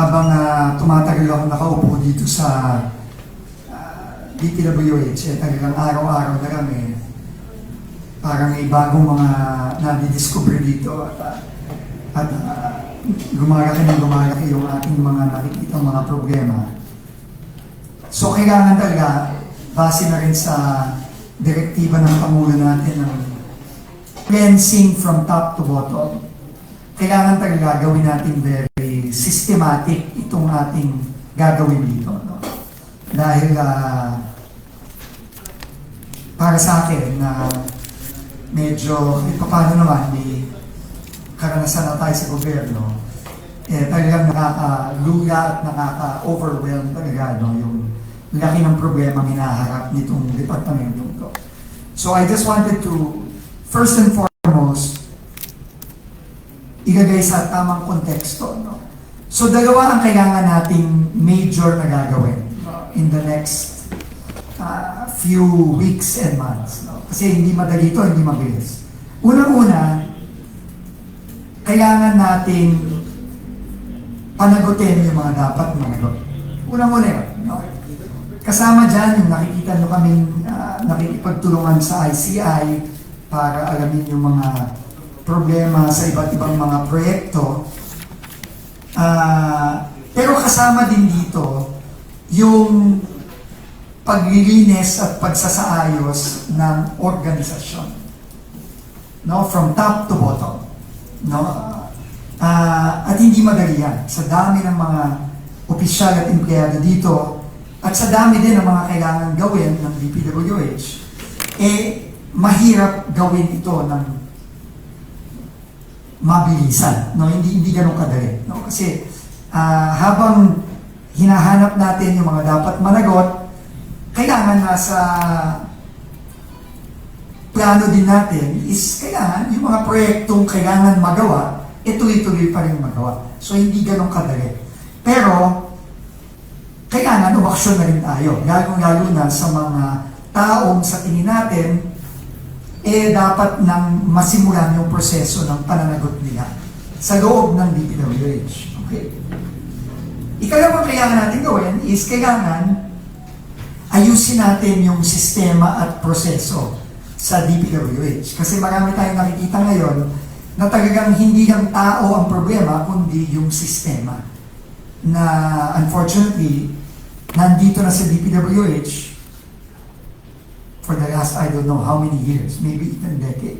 habang ah, tumatagal ako nakaupo dito sa ah, DPWH, eh, talagang araw-araw na kami, parang may bagong mga nadidiscover dito at, ah, at ah, gumalaki ng gumalaki yung ating mga nakikita mga problema. So kailangan talaga, base na rin sa direktiba ng Pangulo natin ng cleansing from top to bottom, kailangan talaga gawin natin very systematic itong ating gagawin dito. No? Dahil ah, para sa akin na medyo, eh, paano naman, may karanasan na tayo sa gobyerno, eh, talagang nakaka-luya at nakaka-overwhelm talaga no, yung laki ng problema hinaharap nitong departamento to. So I just wanted to, first and foremost, ilagay sa tamang konteksto. No? So dalawa ang kailangan nating major na gagawin in the next uh, few weeks and months. No? Kasi hindi madali ito, hindi mabilis. Unang-una, kailangan nating panagutin yung mga dapat managot. Unang-una yun. No? Kasama dyan yung nakikita nyo kaming uh, nakikipagtulungan sa ICI para alamin yung mga problema sa iba't ibang mga proyekto. Ah, pero kasama din dito yung paglilinis at pagsasaayos ng organisasyon. No, from top to bottom. No? Ah, at hindi madali yan. Sa dami ng mga opisyal at empleyado dito, at sa dami din ng mga kailangan gawin ng DPWH, eh, mahirap gawin ito ng mabilisan, no? Hindi hindi ganun kadali, no? Kasi ah, habang hinahanap natin yung mga dapat managot, kailangan nasa plano din natin is kailangan yung mga proyektong kailangan magawa, eh tuloy-tuloy pa rin magawa. So hindi ganun kadali. Pero kailangan umaksyon na rin tayo, lalo-lalo na sa mga taong sa tingin natin eh dapat nang masimulan yung proseso ng pananagot nila sa loob ng DPWH. Okay? Ikalawang kailangan natin gawin is kailangan ayusin natin yung sistema at proseso sa DPWH. Kasi marami tayong nakikita ngayon na talagang hindi lang tao ang problema, kundi yung sistema. Na unfortunately, nandito na sa DPWH for the last I don't know how many years, maybe even decades.